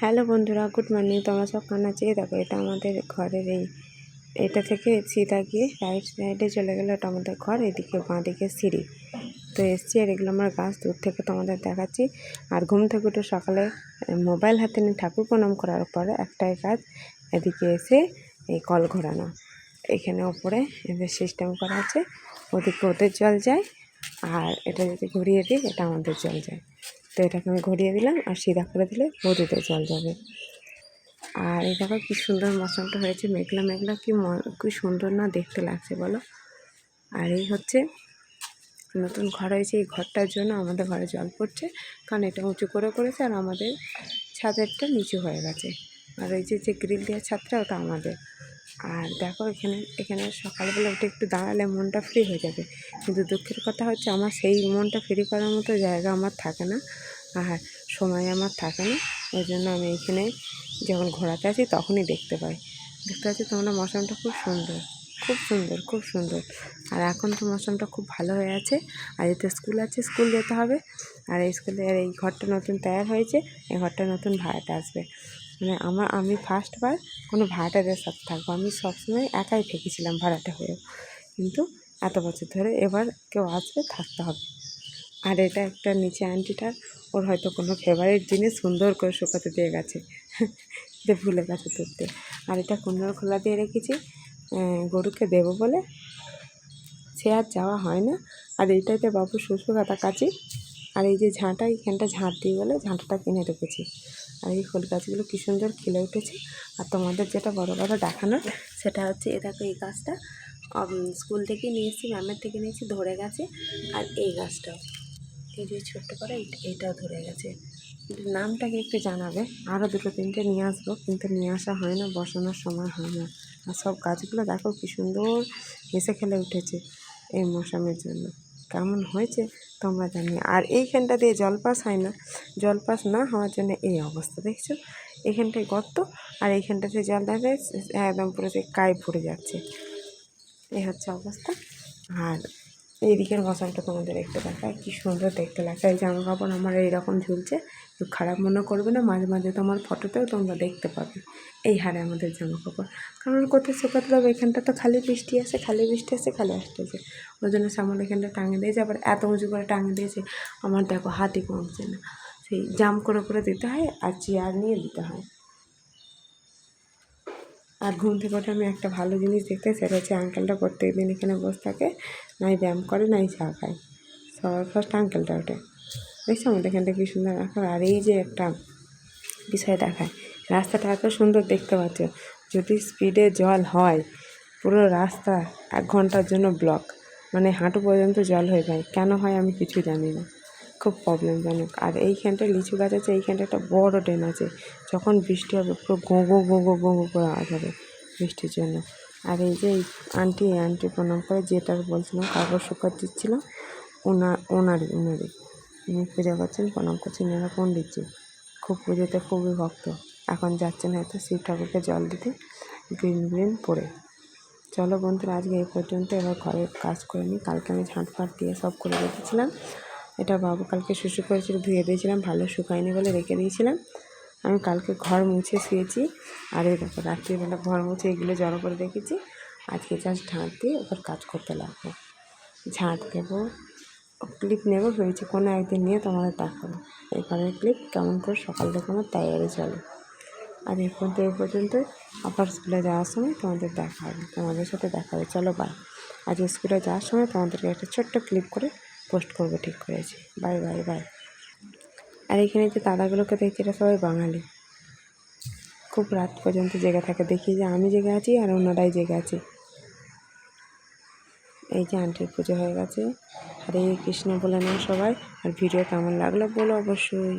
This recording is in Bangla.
হ্যালো বন্ধুরা, গুড মর্নিং। তোমরা সব কেমন আছে? দেখো, এটা আমাদের ঘরের এই, এটা থেকে সিধা গিয়ে রাইট সাইডে চলে গেলে। এটা আমাদের ঘর, এদিকে বাঁ দিকে সিঁড়ি। তো এসছি আর এগুলো আমার গাছ দূর থেকে তোমাদের দেখাচ্ছি। আর ঘুম থেকে উঠে সকালে মোবাইল হাতে নিয়ে ঠাকুর প্রণাম করার পরে একটাই কাজ, এদিকে এসে এই কল ঘোরানো। এখানে ওপরে এদের সিস্টেম করা আছে। ওদিকে ওদের জল যায়, আর এটা যদি ঘুরিয়ে দিই, এটা আমাদের জল যায়। তো এটাকে আমি ঘুরিয়ে দিলাম আর সিধা করে দিলে বৌদিতে জল যাবে। আর এই দেখো কী সুন্দর মশামটা হয়েছে, মেঘলা মেঘলা, কি কী সুন্দর না দেখতে লাগছে বলো। আর এই হচ্ছে নতুন ঘর হয়েছে, এই ঘরটার জন্য আমাদের ঘরে জল পড়ছে, কারণ এটা উঁচু করে করেছে আর আমাদের ছাদেরটা নিচু হয়ে গেছে। আর ওই যে যে গ্রিল দেওয়ার ছাদটা ওটা আমাদের। আর দেখো এখানে এখানে সকালবেলা উঠে একটু দাঁড়ালে মনটা ফ্রি হয়ে যাবে। কিন্তু দুঃখের কথা হচ্ছে আমার সেই মনটা ফ্রি করার মতো জায়গা আমার থাকে না, আর সময় আমার থাকে না। ওই জন্য আমি এইখানে যখন ঘোরাতে আসি তখনই দেখতে পাই। দেখতে পাচ্ছি তোমরা মৌসুমটা খুব সুন্দর খুব সুন্দর খুব সুন্দর। আর এখন তো মৌসুমটা খুব ভালো হয়ে আছে। আর এতে স্কুল আছে, স্কুল যেতে হবে। আর এই স্কুলে, আর এই ঘরটা নতুন তৈরি হয়েছে, এই ঘরটা নতুন ভাড়াটা আসবে। মানে আমার, আমি ফার্স্টবার কোনো ভাড়াটাদের সাথে থাকব। আমি সবসময় একাই থেকেছিলাম ভাড়াটা হয়ে। কিন্তু এত বছর ধরে এবার কেউ আসবে, থাকতে হবে। আর এটা একটা নিচে আন্টিটার ওর হয়তো কোনো ফেভারিট জিনিস সুন্দর করে শুকাতে দিয়ে গেছে। যে ভুলে গেছে তুলতে আর এটা কুন্ডর খোলা দিয়ে রেখেছি। গরুকে দেবো বলে। সে আর যাওয়া হয় না। আর এইটাতে বাবু শ্বশুর কাটা আর এই যে ঝাঁটা, এইখানটা ঝাঁট দিয়ে বলে ঝাঁটাটা কিনে রেখেছি। আর এই ফুল গাছগুলো কী সুন্দর খেলে উঠেছে। আর তোমাদের যেটা বড় বড় দেখানোর, সেটা হচ্ছে এ দেখো এই গাছটা। স্কুল থেকে নিয়েছি ম্যামের থেকে নিয়েছি ধরে গেছে। আর এই গাছটাও। এই যে ছোট্ট করে এইটাও ধরে গেছে। নামটাকে একটু জানাবে। আরও দুটো তিনটে নিয়ে আসব, কিন্তু নিয়ে আসা হয় না, বসানোর সময় হয় না। আর সব গাছগুলো দেখো কী সুন্দর হেসে খেলে উঠেছে এই মৌসুমের জন্য। কেমন হয়েছে তোমরা জানি। আর এইখানটা দিয়ে জল পাস হয় না। জল পাস না হওয়ার জন্য এই অবস্থা, দেখছ? এখানটায় গর্ত আর এইখানটাতে জল দেখে একদম পুরো যে কায় ভরে যাচ্ছে। এই হচ্ছে অবস্থা। আর এদিকের মশালটা তোমাদের একটু দেখায় কী সুন্দর দেখতে লাগছে। এই জামা কাপড় আমার এইরকম ঝুলছে খারাপ মনে করবে না, মাঝে মাঝে তোমার ফটোতেও তোমরা দেখতে পাবে। এই হারে আমাদের জামা কাপড় কারণ কোথায় শুকাতে হবে এখানটা তো খালি বৃষ্টি আসে খালি বৃষ্টি আসে খালি আসতেছে ওই জন্য সামনে এখানটা টাঙিয়ে দিয়েছে, আবার এত উঁচু করে টাঙিয়ে দিয়েছে, আমার দেখো হাতি কমছে না। সেই জাম করে করে দিতে হয় আর চেয়ার নিয়ে দিতে হয়। আর ঘুম থেকে উঠে আমি একটা ভালো জিনিস দেখতে, সেটা হচ্ছে আঙ্কেলটা প্রত্যেক দিন এখানে বসে থাকে, নাই ব্যায়াম করে, নাই চা খায়। সবার ফার্স্ট আঙ্কেলটা ওঠে। দেখছ? আমাদের এখানটা কী সুন্দর রাখা আর এই যে একটা বিষয় দেখায়। রাস্তাটা এত সুন্দর দেখতে পাচ্ছ। যদি স্পিডে জল হয়, পুরো রাস্তা এক ঘণ্টার জন্য ব্লক মানে হাঁটু পর্যন্ত জল হয়ে যায়। কেন হয় আমি কিছু জানি না। খুব প্রবলেমজনক আর এইখানটা লিচু গাছ আছে, এইখানটা একটা বড় ড্রেন আছে। যখন বৃষ্টি হবে, পুরো গো গো গো গো গো করে আওয়াজ হবে বৃষ্টির জন্য। আর এই যে আন্টি আন্টি প্রণাম করে যেটার বলছিলাম, কাগজ শুকার দিচ্ছিলাম ওনার ওনারই ওনারই। উনি পূজা করছেন, প্রণাম করছেন, এরা পণ্ডিতজি খুব পুজোতে খুবই ভক্ত। এখন যাচ্ছেন হয়তো শিব ঠাকুরকে জল দিতে, গ্রিন গ্রিন পরে। চলো বন্ধুরা, আজকে এই পর্যন্ত এবার ঘরের কাজ করে নিই। কালকে আমি ঝাঁট ফাঁট দিয়ে সব করে রেখেছিলাম। এটা বাবু কালকে শুশু করেছিল, ধুয়ে দিয়েছিলাম, ভালো শুকায়নি বলে রেখে দিয়েছিলাম। আমি কালকে ঘর মুছে শুয়েছি। আর এই দেখো, রাত্রিবেলা ঘর মুছে এগুলো জড়ো করে রেখেছি। আজকে জাস্ট ঝাঁট দিয়ে ওপর কাজ করতে লাগবো। ঝাঁট দেবো। ক্লিপ নেব ভেবেছি কোনো একদিন নিয়ে তোমাদের দেখাবো। এই ক্লিপ কেমন করে সকাল থেকে আমার তৈরি চলে। আর পর্যন্ত, এই পর্যন্ত আবার স্কুলে যাওয়ার সময় তোমাদের দেখা হবে তোমাদের সাথে দেখা হবে। চলো বাই আজ স্কুলে যাওয়ার সময় তোমাদেরকে একটা ছোট্ট ক্লিপ করে পোস্ট করব, ঠিক করেছি। বাই বাই বাই আর এখানে যে দাদাগুলোকে দেখছি এরা সবাই বাঙালি। খুব রাত পর্যন্ত জেগে থাকে। দেখি যে আমি জেগে আছি আর অন্যরাই জেগে আছে। এই যে আন্টির পুজো হয়ে গেছে। হরে কৃষ্ণ বলে নাও সবাই। আর ভিডিও কেমন লাগল বলো অবশ্যই।